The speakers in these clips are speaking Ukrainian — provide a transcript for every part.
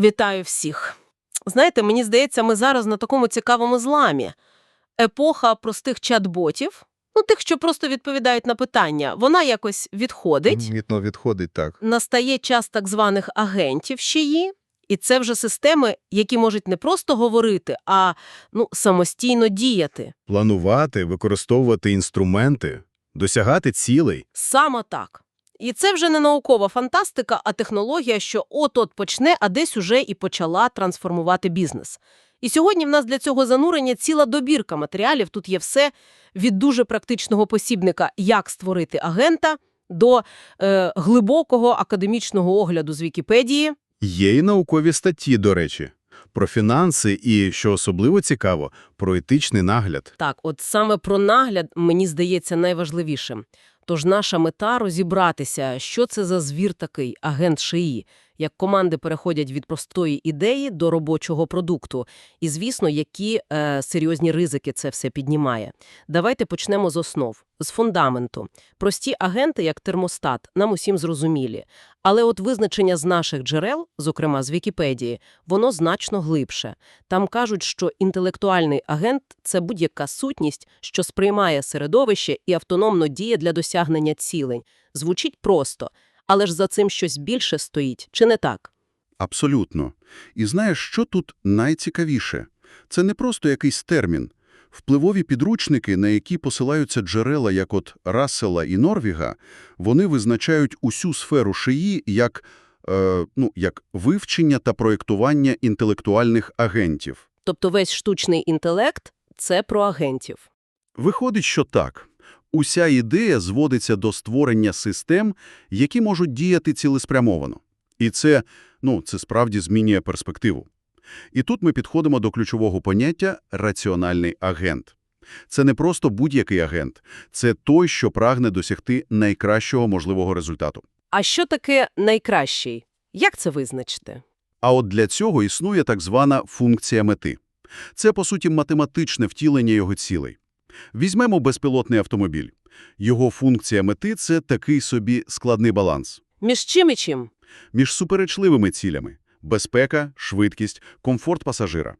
Вітаю всіх. Знаєте, мені здається, ми зараз на такому цікавому зламі. Епоха простих чат-ботів, ну тих, що просто відповідають на питання, вона якось відходить. Мітно відходить, так. Настає час так званих агентів ЩІ, і це вже системи, які можуть не просто говорити, а ну, самостійно діяти. Планувати, використовувати інструменти, досягати цілей. Саме так. І це вже не наукова фантастика, а технологія, що от-от почне, а десь уже і почала трансформувати бізнес. І сьогодні в нас для цього занурення ціла добірка матеріалів. Тут є все від дуже практичного посібника «Як створити агента» до е, глибокого академічного огляду з Вікіпедії. Є і наукові статті, до речі, про фінанси і, що особливо цікаво, про етичний нагляд. Так, от саме про нагляд, мені здається, найважливішим. Тож наша мета – розібратися, що це за звір такий, агент ШИІ, як команди переходять від простої ідеї до робочого продукту. І, звісно, які е, серйозні ризики це все піднімає. Давайте почнемо з основ, з фундаменту. Прості агенти, як термостат, нам усім зрозумілі. Але от визначення з наших джерел, зокрема з Вікіпедії, воно значно глибше. Там кажуть, що інтелектуальний агент – це будь-яка сутність, що сприймає середовище і автономно діє для досягнення цілень. Звучить просто, але ж за цим щось більше стоїть, чи не так? Абсолютно. І знаєш, що тут найцікавіше? Це не просто якийсь термін. Впливові підручники, на які посилаються джерела, як от Рассела і Норвіга, вони визначають усю сферу шиї як, е, ну, як вивчення та проєктування інтелектуальних агентів. Тобто весь штучний інтелект – це про агентів. Виходить, що так. Уся ідея зводиться до створення систем, які можуть діяти цілеспрямовано. І це, ну, це справді змінює перспективу. І тут ми підходимо до ключового поняття «раціональний агент». Це не просто будь-який агент. Це той, що прагне досягти найкращого можливого результату. А що таке найкращий? Як це визначити? А от для цього існує так звана функція мети. Це, по суті, математичне втілення його цілей. Візьмемо безпілотний автомобіль. Його функція мети – це такий собі складний баланс. Між чим і чим? Між суперечливими цілями – безпека, швидкість, комфорт пасажира.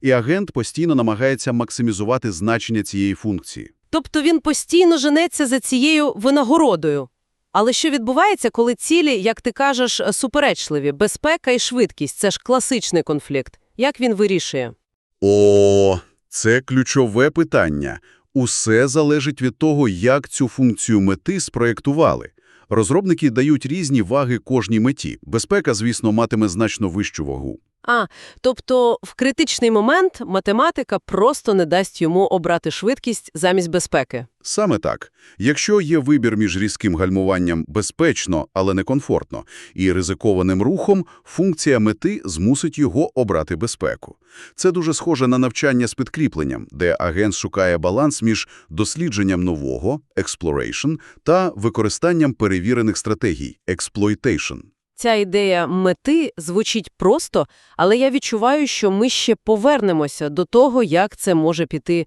І агент постійно намагається максимізувати значення цієї функції. Тобто він постійно женеться за цією винагородою. Але що відбувається, коли цілі, як ти кажеш, суперечливі? Безпека і швидкість – це ж класичний конфлікт. Як він вирішує? О, це ключове питання. Усе залежить від того, як цю функцію мети спроєктували. Розробники дають різні ваги кожній меті. Безпека, звісно, матиме значно вищу вагу. А, тобто в критичний момент математика просто не дасть йому обрати швидкість замість безпеки. Саме так. Якщо є вибір між різким гальмуванням безпечно, але некомфортно, і ризикованим рухом, функція мети змусить його обрати безпеку. Це дуже схоже на навчання з підкріпленням, де агент шукає баланс між дослідженням нового exploration та використанням перевірених стратегій exploitation. Ця ідея мети звучить просто, але я відчуваю, що ми ще повернемося до того, як це може піти,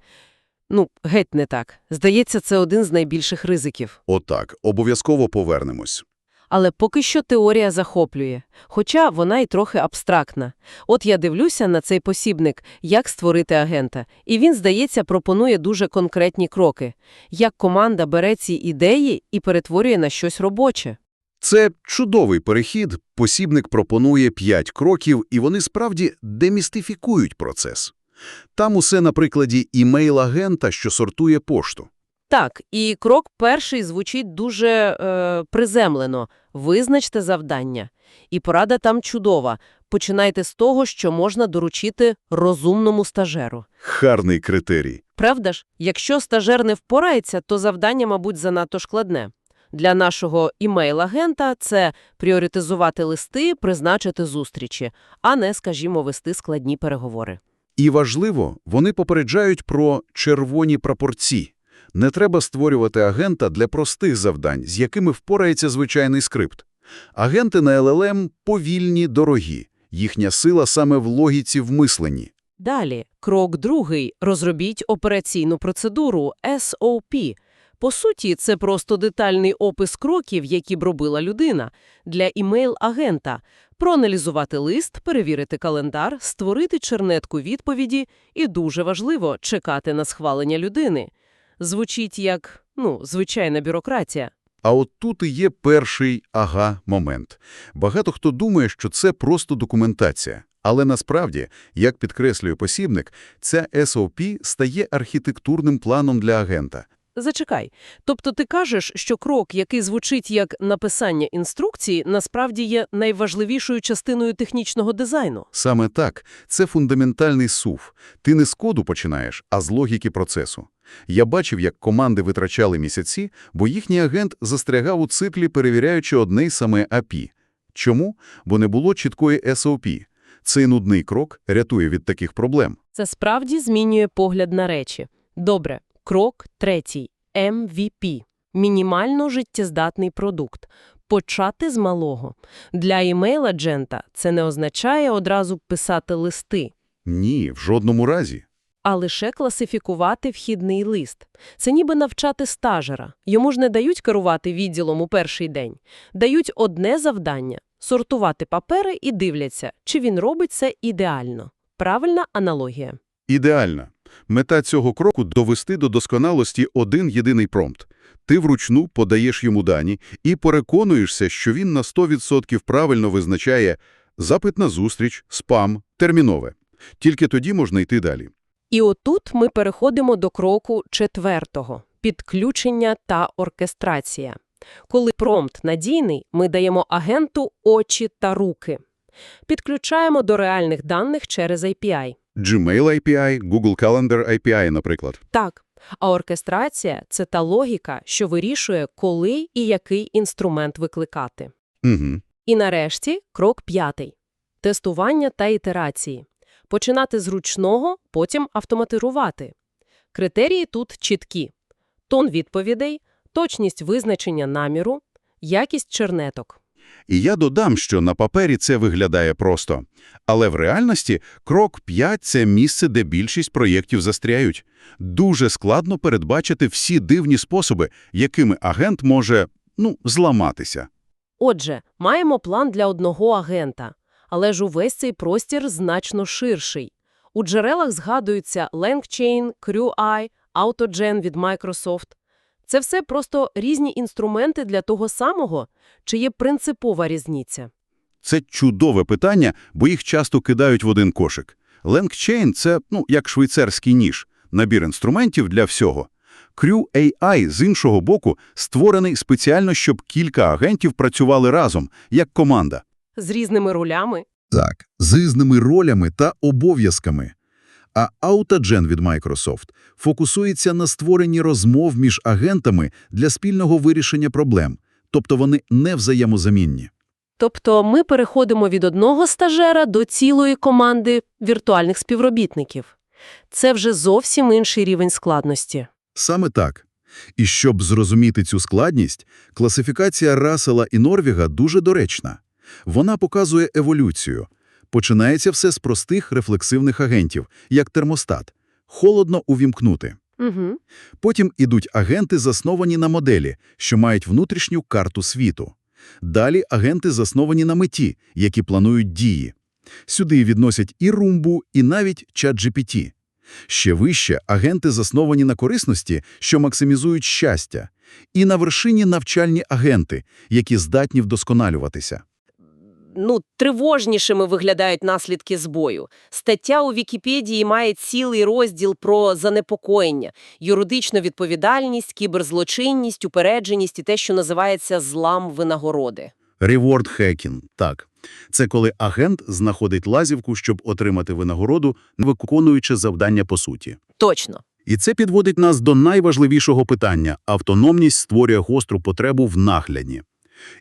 ну, геть не так. Здається, це один з найбільших ризиків. Отак, обов'язково повернемось. Але поки що теорія захоплює, хоча вона й трохи абстрактна. От я дивлюся на цей посібник «Як створити агента», і він, здається, пропонує дуже конкретні кроки. Як команда бере ці ідеї і перетворює на щось робоче. Це чудовий перехід, посібник пропонує п'ять кроків, і вони справді демістифікують процес. Там усе на прикладі імейл-агента, що сортує пошту. Так, і крок перший звучить дуже е, приземлено. Визначте завдання. І порада там чудова. Починайте з того, що можна доручити розумному стажеру. Гарний критерій. Правда ж? Якщо стажер не впорається, то завдання, мабуть, занадто складне. Для нашого імейл-агента це пріоритизувати листи, призначити зустрічі, а не, скажімо, вести складні переговори. І важливо, вони попереджають про червоні прапорці. Не треба створювати агента для простих завдань, з якими впорається звичайний скрипт. Агенти на LLM повільні, дорогі. Їхня сила саме в логіці в мисленні. Далі, крок другий – розробіть операційну процедуру SOP. По суті, це просто детальний опис кроків, які б робила людина. Для імейл-агента проаналізувати лист, перевірити календар, створити чернетку відповіді і, дуже важливо, чекати на схвалення людини. Звучить як, ну, звичайна бюрократія. А от тут і є перший ага-момент. Багато хто думає, що це просто документація. Але насправді, як підкреслює посібник, ця SOP стає архітектурним планом для агента. Зачекай. Тобто ти кажеш, що крок, який звучить як написання інструкції, насправді є найважливішою частиною технічного дизайну? Саме так, це фундаментальний сув. Ти не з коду починаєш, а з логіки процесу. Я бачив, як команди витрачали місяці, бо їхній агент застрягав у циклі, перевіряючи одне й саме API. Чому? Бо не було чіткої SOP. Цей нудний крок рятує від таких проблем. Це справді змінює погляд на речі. Добре. Крок третій. MVP. Мінімально життєздатний продукт. Почати з малого. Для імейл-аджента це не означає одразу писати листи, Ні, в жодному разі. а лише класифікувати вхідний лист. Це ніби навчати стажера. Йому ж не дають керувати відділом у перший день. Дають одне завдання – сортувати папери і дивляться, чи він робить це ідеально. Правильна аналогія. Ідеально. Мета цього кроку – довести до досконалості один єдиний промпт. Ти вручну подаєш йому дані і переконуєшся, що він на 100% правильно визначає запит на зустріч, спам, термінове. Тільки тоді можна йти далі. І отут ми переходимо до кроку четвертого – підключення та оркестрація. Коли промпт надійний, ми даємо агенту очі та руки. Підключаємо до реальних даних через API. Gmail API, Google Calendar API, наприклад. Так, а оркестрація – це та логіка, що вирішує, коли і який інструмент викликати. Угу. І нарешті крок п'ятий – тестування та ітерації. Починати з ручного, потім автоматизувати. Критерії тут чіткі. Тон відповідей, точність визначення наміру, якість чернеток. І я додам, що на папері це виглядає просто. Але в реальності крок 5 – це місце, де більшість проєктів застряють. Дуже складно передбачити всі дивні способи, якими агент може, ну, зламатися. Отже, маємо план для одного агента, але ж увесь цей простір значно ширший. У джерелах згадуються LangChain, CrewEye, AutoGen від Microsoft. Це все просто різні інструменти для того самого, чи є принципова різниця? Це чудове питання, бо їх часто кидають в один кошик. LangChain – це, ну, як швейцарський ніж, набір інструментів для всього. Crew AI, з іншого боку, створений спеціально, щоб кілька агентів працювали разом, як команда. З різними ролями? Так, з різними ролями та обов'язками. А AutoGen від Microsoft фокусується на створенні розмов між агентами для спільного вирішення проблем, тобто вони не взаємозамінні. Тобто ми переходимо від одного стажера до цілої команди віртуальних співробітників. Це вже зовсім інший рівень складності. Саме так. І щоб зрозуміти цю складність, класифікація Рассела і Норвіга дуже доречна. Вона показує еволюцію. Починається все з простих рефлексивних агентів, як термостат. Холодно увімкнути. Угу. Потім ідуть агенти, засновані на моделі, що мають внутрішню карту світу. Далі агенти засновані на меті, які планують дії. Сюди відносять і румбу, і навіть чат-GPT. Ще вище – агенти засновані на корисності, що максимізують щастя. І на вершині – навчальні агенти, які здатні вдосконалюватися. Ну, тривожнішими виглядають наслідки збою. Стаття у Вікіпедії має цілий розділ про занепокоєння, юридичну відповідальність, кіберзлочинність, упередженість і те, що називається злам винагороди. Reward hacking – так. Це коли агент знаходить лазівку, щоб отримати винагороду, не виконуючи завдання по суті. Точно. І це підводить нас до найважливішого питання – автономність створює гостру потребу в нагляді.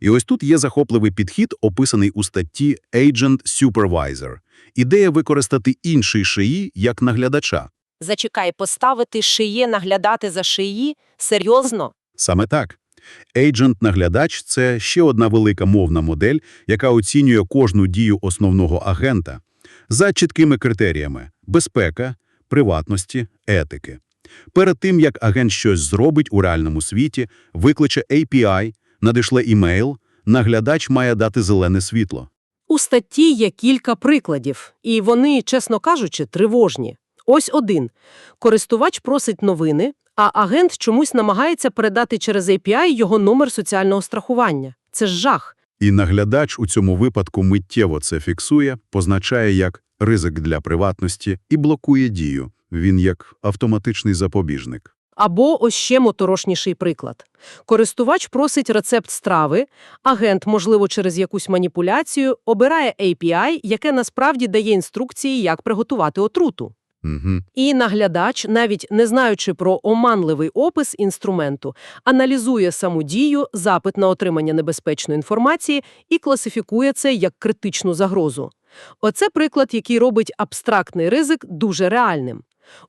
І ось тут є захопливий підхід, описаний у статті Agent Supervisor. Ідея використати інший шиї як наглядача. Зачекай, поставити шиє наглядати за шиї? Серйозно? Саме так. Agent-наглядач – це ще одна велика мовна модель, яка оцінює кожну дію основного агента за чіткими критеріями – безпека, приватності, етики. Перед тим, як агент щось зробить у реальному світі, викличе API, надішле імейл, наглядач має дати зелене світло. У статті є кілька прикладів, і вони, чесно кажучи, тривожні. Ось один. Користувач просить новини, а агент чомусь намагається передати через API його номер соціального страхування. Це ж жах. І наглядач у цьому випадку миттєво це фіксує, позначає як ризик для приватності і блокує дію. Він як автоматичний запобіжник. Або ось ще моторошніший приклад. Користувач просить рецепт страви, агент, можливо, через якусь маніпуляцію, обирає API, яке насправді дає інструкції, як приготувати отруту. Угу. І наглядач, навіть не знаючи про оманливий опис інструменту, аналізує саму дію, запит на отримання небезпечної інформації і класифікує це як критичну загрозу. Оце приклад, який робить абстрактний ризик дуже реальним.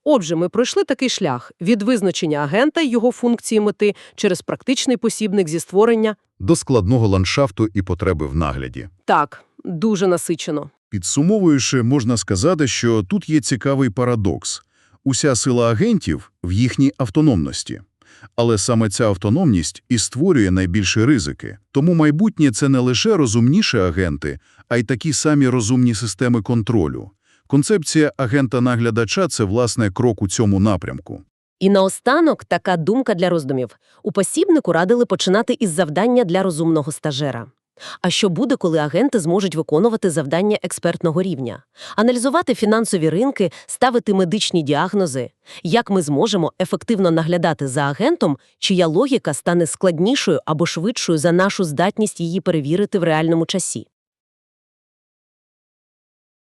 Отже, ми пройшли такий шлях від визначення агента й його функції мети через практичний посібник зі створення. До складного ландшафту і потреби в нагляді. Так, дуже насичено. Підсумовуючи, можна сказати, що тут є цікавий парадокс. Уся сила агентів в їхній автономності. Але саме ця автономність і створює найбільші ризики. Тому майбутнє – це не лише розумніші агенти, а й такі самі розумні системи контролю. Концепція агента-наглядача – це, власне, крок у цьому напрямку. І наостанок така думка для роздумів. У посібнику радили починати із завдання для розумного стажера. А що буде, коли агенти зможуть виконувати завдання експертного рівня? Аналізувати фінансові ринки, ставити медичні діагнози? Як ми зможемо ефективно наглядати за агентом, чия логіка стане складнішою або швидшою за нашу здатність її перевірити в реальному часі?